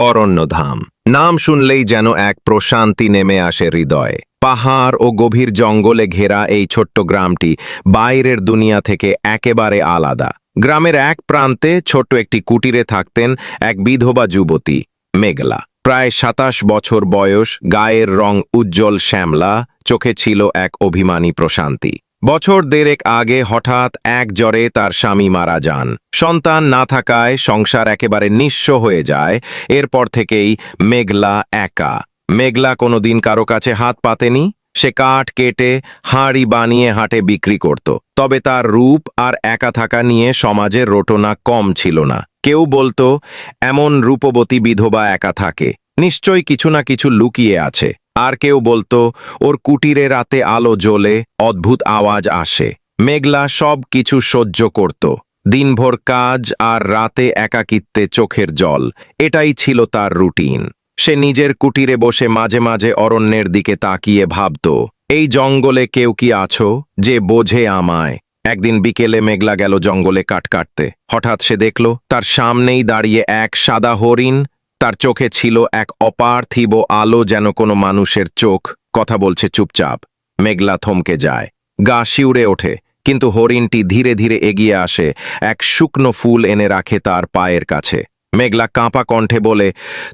অরণ্যধাম। নাম শুনলেই যেন এক প্রশান্তি নেমে আসে হৃদয়ে। পাহাড় ও গভীর জঙ্গলে ঘেরা এই ছোট্ট গ্রামটি বাইরের দুনিয়া থেকে একেবারে আলাদা। গ্রামের এক প্রান্তে ছোট্ট একটি কুটিরে থাকতেন এক বিধবা যুবতী, মেঘলা। প্রায় সাতাশ বছর বয়স, গায়ের রং উজ্জ্বল শ্যামলা, চোখে ছিল এক অভিমানী প্রশান্তি। বছর দেড়েক আগে হঠাৎ এক জ্বরে তার স্বামী মারা যান। সন্তান না থাকায় সংসার একেবারে নিঃস্ব হয়ে যায়। এরপর থেকেই মেঘলা একা। মেঘলা কোনোদিন কারও কাছে হাত পাতেনি। সে কাঠ কেটে হাঁড়ি বানিয়ে হাটে বিক্রি করত। তবে তার রূপ আর একা থাকা নিয়ে সমাজের রোটনা কম ছিল না। কেউ বলতো, এমন রূপবতী বিধবা একা থাকে। নিশ্চয়ই কিছু না কিছু লুকিয়ে আছে। আর কেউ বলতো, ওর কুটিরে রাতে আলো জ্বলে, অদ্ভুত আওয়াজ আসে। মেঘলা সব কিছু সহ্য করত। দিনভর কাজ আর রাতে একাকিত্বে চোখের জল। এটাই ছিল তার রুটিন। সে নিজের কুটিরে বসে মাঝে মাঝে অরণ্যের দিকে তাকিয়ে ভাবত, এই জঙ্গলে কেউ কি আছো যে বোঝে আমায়? একদিন বিকেলে মেঘলা গেল জঙ্গলে কাট কাটতে। হঠাৎ সে দেখল, তার সামনেই দাঁড়িয়ে এক সাদা হরিণ তার চোখে ছিল এক অপার্থিব আলো যেন কোনো মানুষের চোখ, কথা বলছে চুপচাপ। মেঘলা থমকে যায়। গা শিউরে ওঠে, কিন্তু হরিণটি ধীরে ধীরে এগিয়ে আসে। এক শুকনো ফুল এনে রাখে তার পায়ের কাছে। মেঘলা কাঁপা কণ্ঠে বলে,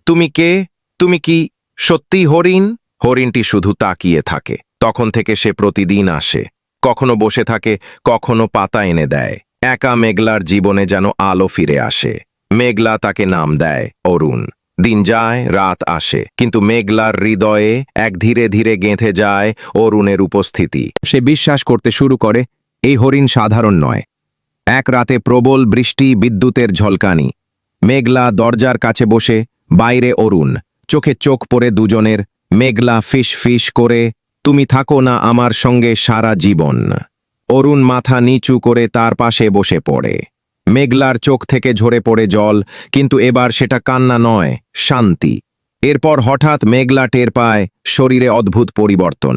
তুমি কে? তুমি কি সত্যি হরিণ? হরিণটি শুধু তাকিয়ে থাকে। তখন থেকে সে প্রতিদিন আসে। কখনো বসে থাকে, কখনো পাতা এনে দেয়। একা মেঘলার জীবনে যেন আলো ফিরে আসে। মেঘলা তাকে নাম দেয় অরুণ। দিন যায়, রাত আসে, কিন্তু মেঘলার হৃদয়ে এক ধীরে ধীরে গেঁথে যায় অরুণের উপস্থিতি। সে বিশ্বাস করতে শুরু করে, এই হরিণ সাধারণ নয়। এক রাতে প্রবল বৃষ্টি, বিদ্যুতের ঝলকানি। মেঘলা দরজার কাছে বসে, বাইরে অরুণ। চোখে চোখ পড়ে দুজনের, মেঘলা ফিস ফিস করে, তুমি থাকো না আমার সঙ্গে সারা জীবন। অরুণ মাথা নিচু করে তার পাশে বসে পড়ে। মেঘলার চোখ থেকে ঝরে পড়ে জল, কিন্তু এবার সেটা কান্না নয়, শান্তি। এরপর হঠাৎ মেঘলা টের পায় শরীরে অদ্ভুত পরিবর্তন।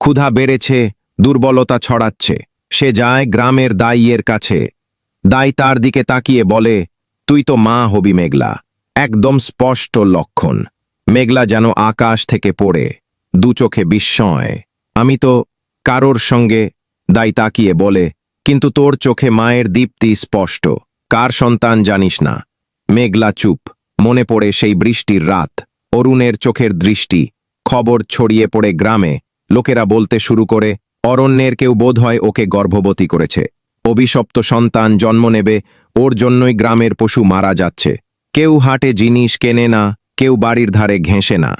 ক্ষুধা বেড়েছে, দুর্বলতা ছড়াচ্ছে। সে যায় গ্রামের দাইয়ের কাছে। দাই তার দিকে তাকিয়ে বলে, তুই তো মা হবি মেঘলা। একদম স্পষ্ট লক্ষণ। মেঘলা যেন আকাশ থেকে পড়ে, দু চোখে বিস্ময়। আমি তো কারোর সঙ্গে, দাই তাকিয়ে বলে কিন্তু তোর চোখে মায়ের দীপ্তি স্পষ্ট। কার সন্তান জানিস না? মেঘলা চুপ। মনে পড়ে সেই বৃষ্টির রাত। অরুণের চোখের দৃষ্টি। খবর ছড়িয়ে পড়ে গ্রামে। লোকেরা বলতে শুরু করে, অরণ্যের কেউ বোধহয় ওকে গর্ভবতী করেছে। অভিশপ্ত সন্তান জন্ম নেবে, ওর জন্যই গ্রামের পশু মারা যাচ্ছে। কেউ হাটে জিনিস কেনে না, কেউ বাড়ির ধারে ঘেঁষে না।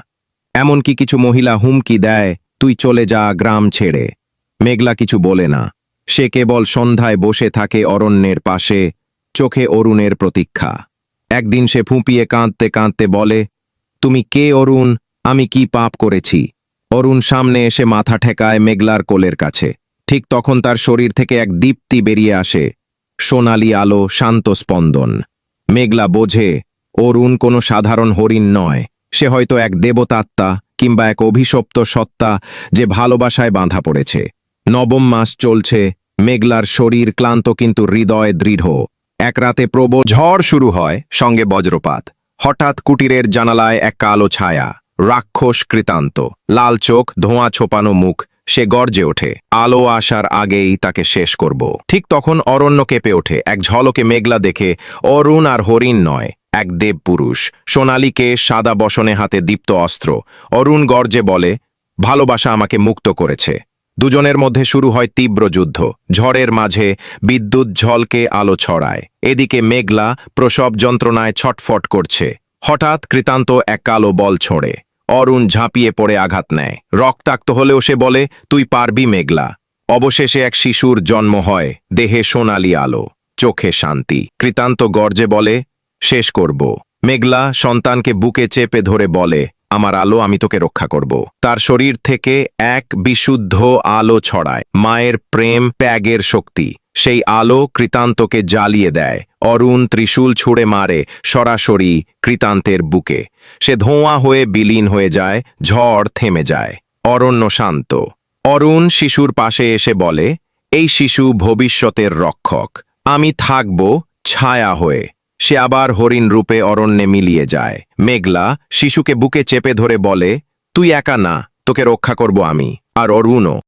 এমনকি কিছু মহিলা হুমকি দেয়, তুই চলে যা, গ্রাম ছেড়ে। মেঘলা কিছু বলে না। সে কেবল সন্ধ্যায় বসে থাকে অরণ্যের পাশে, চোখে অরুণের প্রতীক্ষা। একদিন সে ফুঁপিয়ে কাঁদতে কাঁদতে বলে, তুমি কে অরুণ? আমি কি পাপ করেছি? অরুণ সামনে এসে মাথা ঠেকায় মেঘলার কোলের কাছে। ঠিক তখন তার শরীর থেকে এক দীপ্তি বেরিয়ে আসে। সোনালি আলো, শান্ত স্পন্দন। মেঘলা বোঝে, অরুণ কোনো সাধারণ হরিণ নয়। সে হয়তো এক দেবতাত্মা কিংবা এক অভিশপ্ত সত্তা যে ভালোবাসায় বাঁধা পড়েছে। নবম মাস চলছে, মেঘলার শরীর ক্লান্ত কিন্তু হৃদয় দৃঢ়। এক রাতে প্রবল ঝড় শুরু হয়, সঙ্গে বজ্রপাত। হঠাৎ কুটিরের জানালায় এক কালো ছায়া, রাক্ষস কৃতান্ত। লাল চোখ, ধোঁয়া ছোপানো মুখ, সে গর্জে ওঠে। আলো আসার আগেই তাকে শেষ করব। ঠিক তখন অরণ্য কেঁপে ওঠে। এক ঝলকে মেঘলা দেখে, অরুণ আর হরিণ নয়, এক দেবপুরুষ সোনালীকে সাদা বসনে হাতে দীপ্ত অস্ত্র। অরুণ গর্জে বলে, ভালোবাসা আমাকে মুক্ত করেছে। দুজনের মধ্যে শুরু হয় তীব্র যুদ্ধ। ঝড়ের মাঝে বিদ্যুৎ ঝলকে আলো ছড়ায়। এদিকে মেঘলা প্রসব যন্ত্রণায় ছটফট করছে। হঠাৎ কৃতান্ত এক কালো বল ছোঁড়ে। অরুণ ঝাঁপিয়ে পড়ে আঘাত নেয়। রক্তাক্ত হলেও সে বলে, তুই পারবি মেঘলা। অবশেষে এক শিশুর জন্ম হয় দেহে সোনালি আলো, চোখে শান্তি। কৃতান্ত গর্জে বলে, শেষ করব। মেঘলা সন্তানকে বুকে চেপে ধরে বলে আমার আলো আমি তোকে রক্ষা করব। তার শরীর থেকে এক বিশুদ্ধ আলো ছড়ায়, মায়ের প্রেম প্যাগের শক্তি। সেই আলো কৃতান্তকে জ্বালিয়ে দেয়, অরুণ ত্রিশূল ছুঁড়ে মারে সরাসরি কৃতান্তের বুকে। সে ধোঁয়া হয়ে বিলীন হয়ে যায়, ঝড় থেমে যায়। অরণ্য শান্ত। অরুণ শিশুর পাশে এসে বলে, এই শিশু ভবিষ্যতের রক্ষক। আমি থাকব ছায়া হয়ে। সে আবার হরিণ রূপে অরণ্যে মিলিয়ে যায়। মেঘলা শিশুকে বুকে চেপে ধরে বলে, তুই একা না, তোকে রক্ষা করব আমি, আর অরুণও।